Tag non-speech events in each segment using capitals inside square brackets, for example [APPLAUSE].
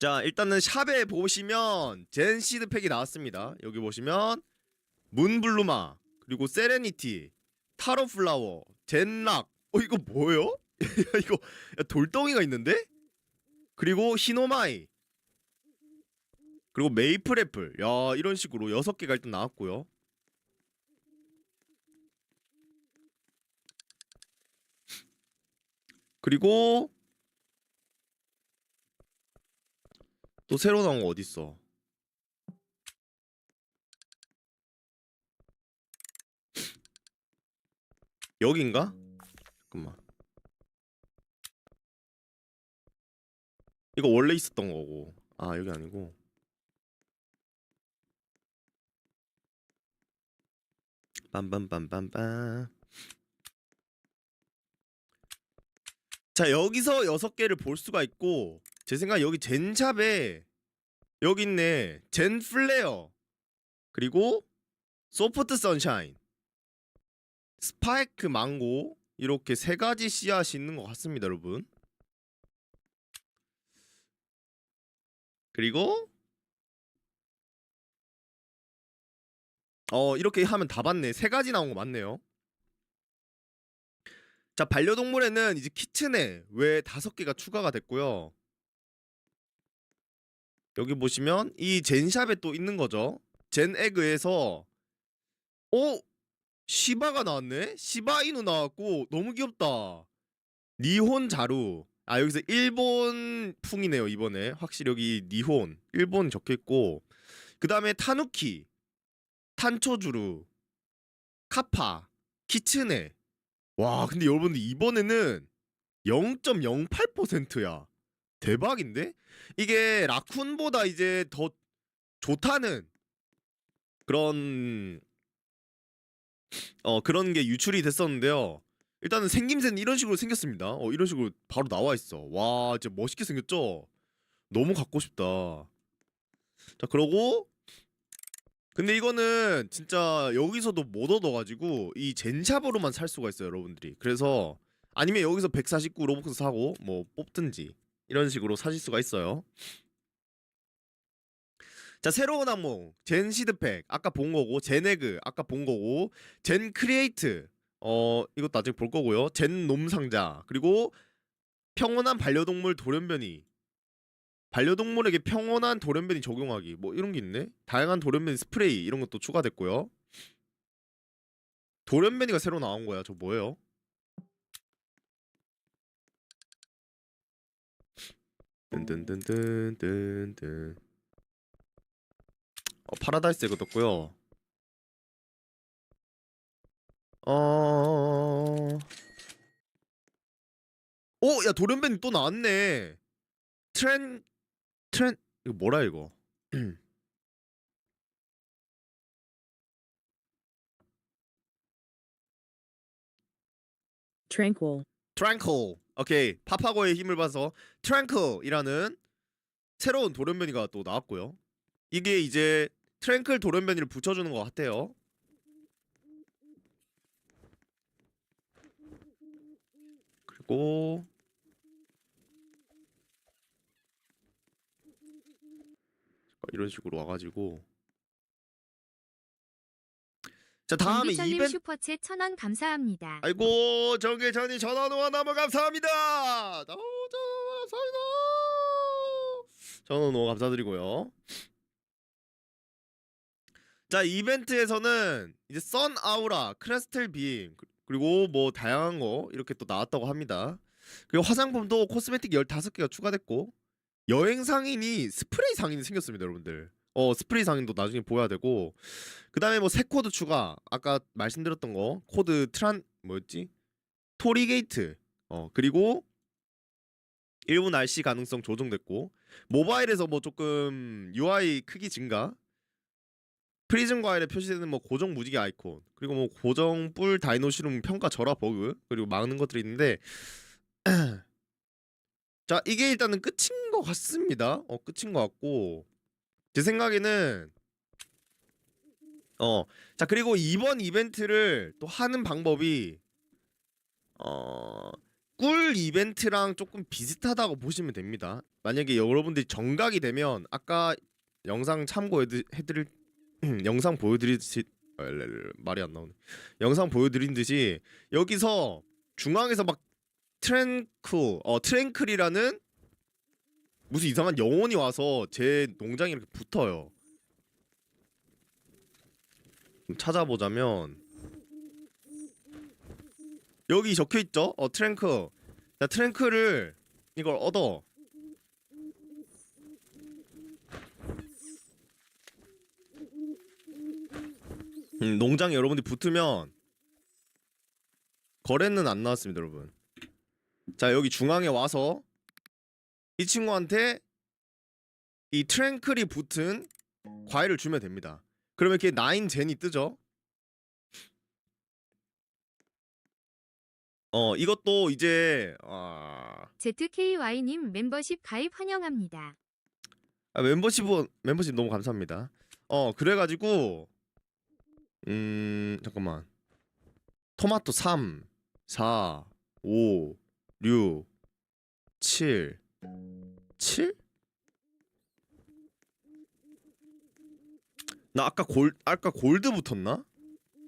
자 일단은 샵에 보시면 젠 시드 팩이 나왔습니다. 여기 보시면 문블루마 그리고 세레니티 타로 플라워 젠락 어 이거 뭐예요? 야, [LAUGHS] 이거 야, 돌덩이가 있는데? 그리고 히노마이 그리고 메이플 애플 야 이런 식으로 여섯 개가 일단 나왔고요. 그리고 또 새로 나온 거 어딨어? 여긴가? 잠깐만. 이거 원래 있었던 거고. 아, 여기 아니고. 빰빰빰빰빰. 자, 여기서 여섯 개를 볼 수가 있고 제 생각 여기 젠샵에 여기 있네. 젠 플레어. 그리고 소프트 선샤인. 스파이크 망고 이렇게 세 가지 씨앗이 있는 것 같습니다, 여러분. 그리고 어 이렇게 하면 다 봤네. 세 가지 나온 거 맞네요. 자 반려동물에는 이제 키친에 왜 다섯 개가 추가가 됐고요. 여기 보시면 이 젠샵에 또 있는 거죠. 젠 에그에서 오 시바가 나왔네. 시바이누 나왔고 너무 귀엽다. 니혼 자루. 아 여기서 일본 풍이네요 이번에 확실히 여기 니혼 일본 적혀 있고 그 다음에 타누키, 탄초주루, 카파, 키츠네. 와 근데 여러분들 이번에는 0.08%야. 대박인데? 이게 라쿤보다 이제 더 좋다는 그런 어 그런 게 유출이 됐었는데요. 일단은 생김새는 이런 식으로 생겼습니다. 어 이런 식으로 바로 나와 있어. 와 진짜 멋있게 생겼죠? 너무 갖고 싶다. 자 그러고 근데 이거는 진짜 여기서도 못 얻어가지고 이 젠샵으로만 살 수가 있어요 여러분들이. 그래서 아니면 여기서 149 로벅스 사고 뭐 뽑든지 이런 식으로 사실 수가 있어요. 자 새로운 항목. 젠 시드팩. 아까 본 거고 젠에그. 아까 본 거고 젠 크리에이트. 어 이것도 아직 볼 거고요. 젠 놈 상자. 그리고 평온한 반려동물 돌연변이. 반려동물에게 평온한 돌연변이 적용하기. 뭐 이런 게 있네? 다양한 돌연변이 스프레이 이런 것도 추가됐고요. 돌연변이가 새로 나온 거야. 저 뭐예요 뜬뜬뜬뜬뜬뜬 어, 파라다이스 이거 떴고요. 어. 오, 야 돌연변이 또 나왔네. 트렌 트렌 이거 뭐라 이거? [CLEARS THROAT] tranquil, 트랭클. 오케이. 파파고의 힘을 봐서 트랭클이라는 새로운 돌연변이가 또 나왔고요. 이게 이제 트랭클 돌연변이를 붙여주는 것 같아요. 그리고 이런 식으로 와가지고 자 다음에 정기철님 이벤트 슈퍼챗 천원 감사합니다. 아이고 정계천이 전화 후원 너무 감사합니다. 너무 감사합니다. 전화 너무 감사드리고요. 자 이벤트에서는 이제 선 아우라, 크레스텔 빔 그리고 뭐 다양한 거 이렇게 또 나왔다고 합니다. 그리고 화장품도 코스메틱 15개가 추가됐고 여행 상인이 스프레이 상인이 생겼습니다, 여러분들. 어 스프레이 상인도 나중에 보여야 되고. 그 다음에 뭐 새 코드 추가. 아까 말씀드렸던 거. 코드 트란 뭐였지? 토리게이트. 어 그리고 일본 RC 가능성 조정됐고. 모바일에서 뭐 조금 UI 크기 증가. 프리즘 과일에 표시되는 뭐 고정 무지개 아이콘. 그리고 뭐 고정 뿔 다이노 시룸 평가 절하 버그. 그리고 막는 것들이 있는데. [CLEARS THROAT] 자 이게 일단은 끝인 것 같습니다. 어 끝인 것 같고 제 생각에는 어 자 그리고 이번 이벤트를 또 하는 방법이 어 꿀 이벤트랑 조금 비슷하다고 보시면 됩니다. 만약에 여러분들이 정각이 되면 아까 영상 참고해 드릴 [CLEARS THROAT] 영상 보여드리듯이 아, 랄랄랄, 말이 안 나오네. 영상 보여드린 듯이 여기서 중앙에서 막 트랭크 어 트랭클이라는 무슨 이상한 영혼이 와서 제 농장에 이렇게 붙어요. 좀 찾아보자면 여기 적혀 있죠? 어 트랭크. 자 트랭크를 이걸 얻어. 음, 농장에 여러분들이 붙으면 거래는 안 나왔습니다, 여러분. 자 여기 중앙에 와서 이 친구한테 이 트랭클이 붙은 과일을 주면 됩니다. 그러면 이렇게 나인 젠이 뜨죠. 어 이것도 이제 아, ZKY님 멤버십 가입 환영합니다. 아 멤버십은 멤버십 너무 감사합니다. 어 그래가지고 음 잠깐만 토마토 3 4 5 6 7 7? 나 아까 골 아까 골드 붙었나?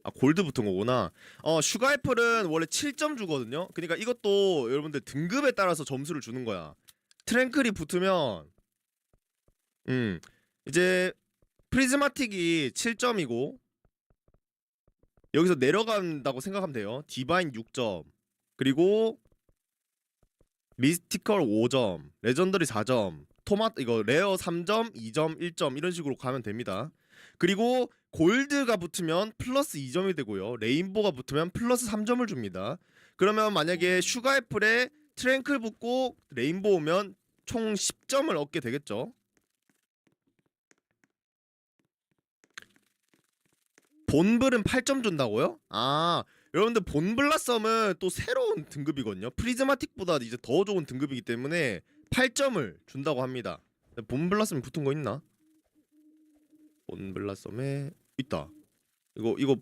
아 골드 붙은 거구나. 어 슈가 애플은 원래 7점 주거든요. 그러니까 이것도 여러분들 등급에 따라서 점수를 주는 거야. 트랭클이 붙으면 음 이제 프리즈마틱이 7점이고 여기서 내려간다고 생각하면 돼요. 디바인 6점 그리고 미스티컬 5점, 레전더리 4점, 토마토 이거 레어 3점, 2점, 1점 이런 식으로 가면 됩니다. 그리고 골드가 붙으면 플러스 2점이 되고요. 레인보가 붙으면 플러스 3점을 줍니다. 그러면 만약에 슈가 애플에 트랭클 붙고 레인보 오면 총 10점을 얻게 되겠죠. 본블은 8점 준다고요? 아, 여러분들 본블라썸은 또 새로운 등급이거든요. 프리즈마틱보다 이제 더 좋은 등급이기 때문에 8점을 준다고 합니다. 본블라썸이 붙은 거 있나? 본블라썸에 있다. 이거 이거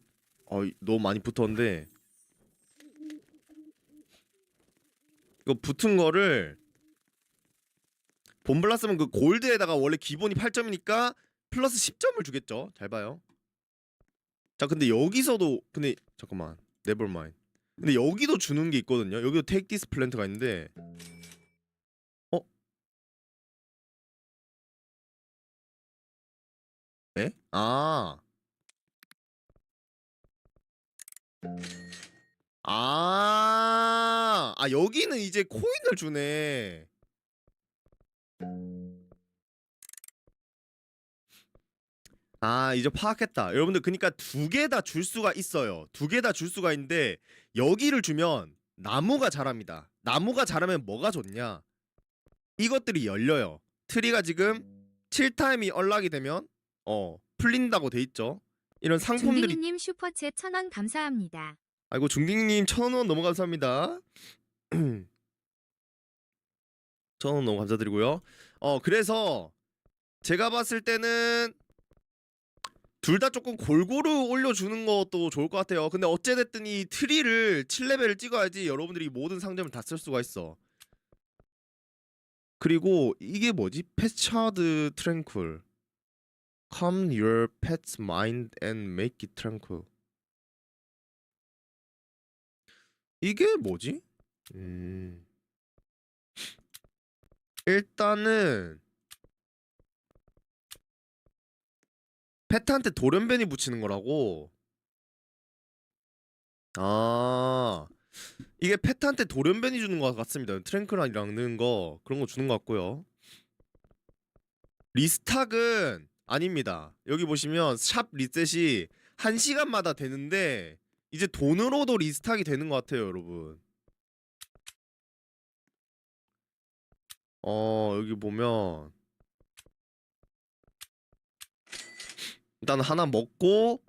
어, 너무 많이 붙었는데 이거 붙은 거를 본블라썸은 그 골드에다가 원래 기본이 8점이니까 플러스 10점을 주겠죠. 잘 봐요. 자 근데 여기서도 근데 잠깐만 네버마인 근데 여기도 주는 게 있거든요 여기도 테이크 디스 플랜트가 있는데 어? 에? 아. 아, 아 여기는 이제 코인을 주네. 아 이제 파악했다. 여러분들 그러니까 두 개 다 줄 수가 있어요. 두 개 다 줄 수가 있는데 여기를 주면 나무가 자랍니다. 나무가 자라면 뭐가 좋냐? 이것들이 열려요. 트리가 지금 7타임이 언락이 되면 어 풀린다고 돼 있죠. 이런 상품들이 중딩이님 슈퍼챗 천원 감사합니다. 아이고 중딩님 천원 너무 감사합니다. [CLEARS THROAT] 천원 너무 감사드리고요. 어 그래서 제가 봤을 때는 둘 다 조금 골고루 올려주는 것도 좋을 것 같아요. 근데 어찌됐든 이 트리를 7레벨을 찍어야지 여러분들이 모든 상점을 다 쓸 수가 있어. 그리고 이게 뭐지? 패차드 트랭클. Calm your pet's mind and make it tranquil. 이게 뭐지? 음. 일단은 페트한테 돌연변이 붙이는 거라고. 아 이게 페트한테 돌연변이 주는 것 같습니다. 트랭크랑이랑 넣은 거 그런 거 주는 것 같고요. 리스탁은 아닙니다. 여기 보시면 샵 리셋이 1 시간마다 되는데 이제 돈으로도 리스탁이 되는 것 같아요, 여러분. 어 여기 보면 일단 하나 먹고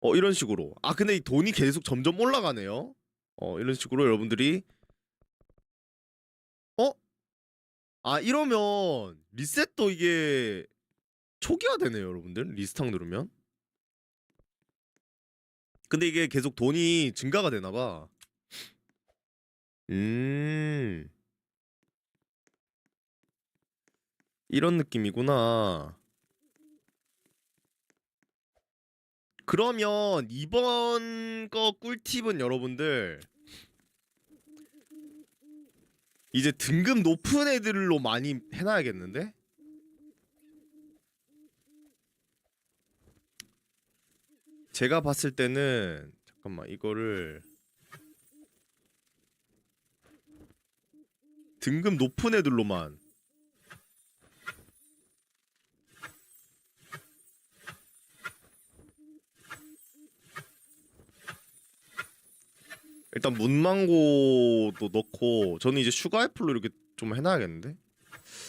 어 이런 식으로 아 근데 이 돈이 계속 점점 올라가네요 어 이런 식으로 여러분들이 어? 아 이러면 리셋도 이게 초기화 되네요 여러분들 리스탁 누르면 근데 이게 계속 돈이 증가가 되나봐 음. 이런 느낌이구나. 그러면 이번 거 꿀팁은 여러분들 이제 등급 높은 애들로 많이 해놔야겠는데? 제가 봤을 때는 잠깐만 이거를 등급 높은 애들로만 일단 문망고도 넣고 저는 이제 슈가 애플로 이렇게 좀 해놔야겠는데?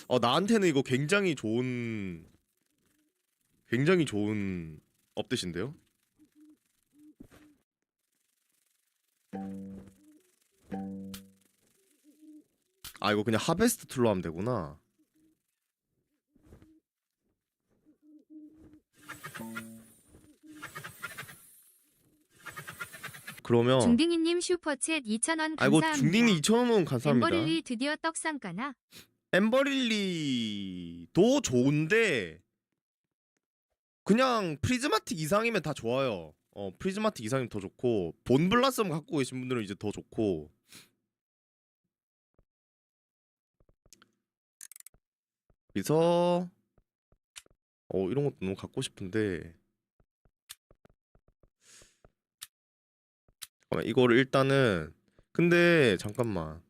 어 나한테는 이거 굉장히 좋은 굉장히 좋은 업데이트인데요? 아 이거 그냥 하베스트 툴로 하면 되구나 그러면 중딩이님 슈퍼챗 2,000원 아이고 감사합니다. 중딩이 2,000원 감사합니다 엠버릴리 드디어 떡상가나? 엠버릴리도 좋은데 그냥 프리즈마틱 이상이면 다 좋아요. 어 프리즈마틱 이상이면 더 좋고 본 블라썸 갖고 계신 분들은 이제 더 좋고 그래서 어 이런 것도 너무 갖고 싶은데 잠깐만 이거를 일단은 근데 잠깐만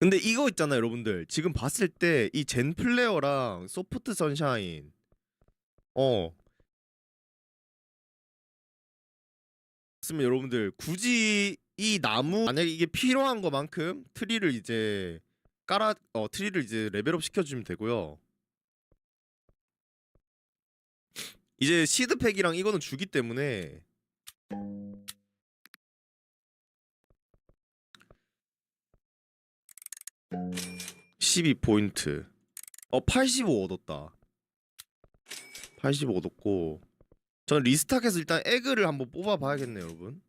근데 이거 있잖아요, 여러분들. 지금 봤을 때 이 젠 플레어랑 소프트 선샤인 어 있으면 여러분들 굳이 이 나무 만약에 이게 필요한 것만큼 트리를 이제 깔아 어 트리를 이제 레벨업 시켜주면 되고요. 이제 시드팩이랑 이거는 주기 때문에 12포인트 어, 85 얻었다. 85 얻었고 저는 리스탁해서 일단 에그를 한번 뽑아 봐야겠네요, 여러분.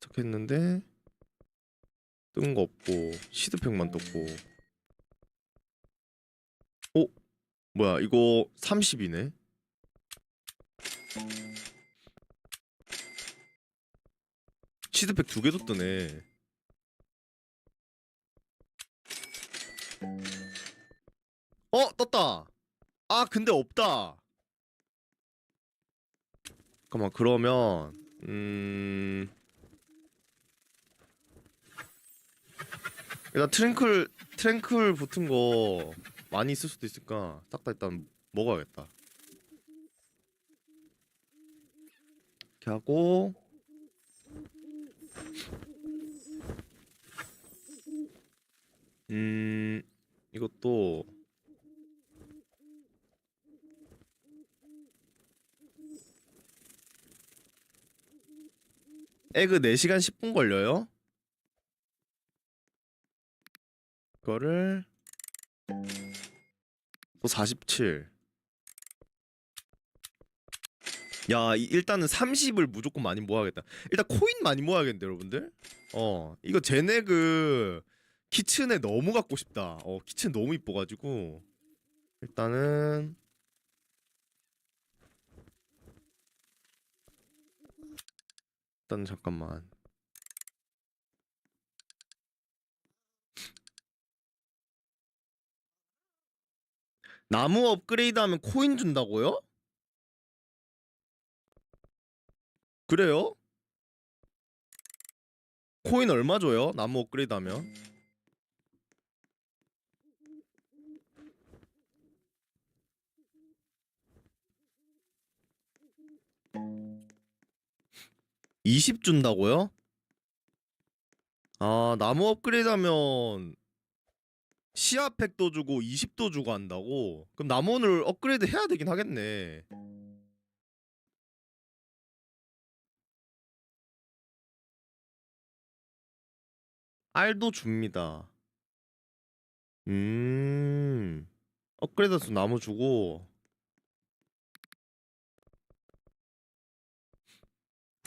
시작했는데 뜬 거 없고 시드팩만 떴고 어? 뭐야, 이거 30이네. 시드팩 두 개도 뜨네. 어 떴다. 아 근데 없다. 잠깐만 그러면 음 일단 트랭클 트랭클 붙은 거 많이 있을 수도 있으니까 딱 다 일단 먹어야겠다. 이렇게 하고 음 이것도 에그 4시간 10분 걸려요? 이거를 또 47. 야, 이- 일단은 30을 무조건 많이 모아야겠다. 일단 코인 많이 모아야겠는데, 여러분들? 어, 이거 제네 그 키친에 너무 갖고 싶다. 어, 키친 너무 이뻐가지고 일단은 일단 잠깐만. 나무 업그레이드 하면 코인 준다고요? 그래요? 코인 얼마 줘요? 나무 업그레이드 하면? (20) 준다고요? 아 나무 업그레이드 하면 시야팩도 주고 20도 주고 한다고? 그럼 나무를 업그레이드 해야 되긴 하겠네. 알도 줍니다. 음. 업그레이드해서 나무 주고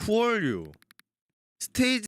푸얼류 스테이지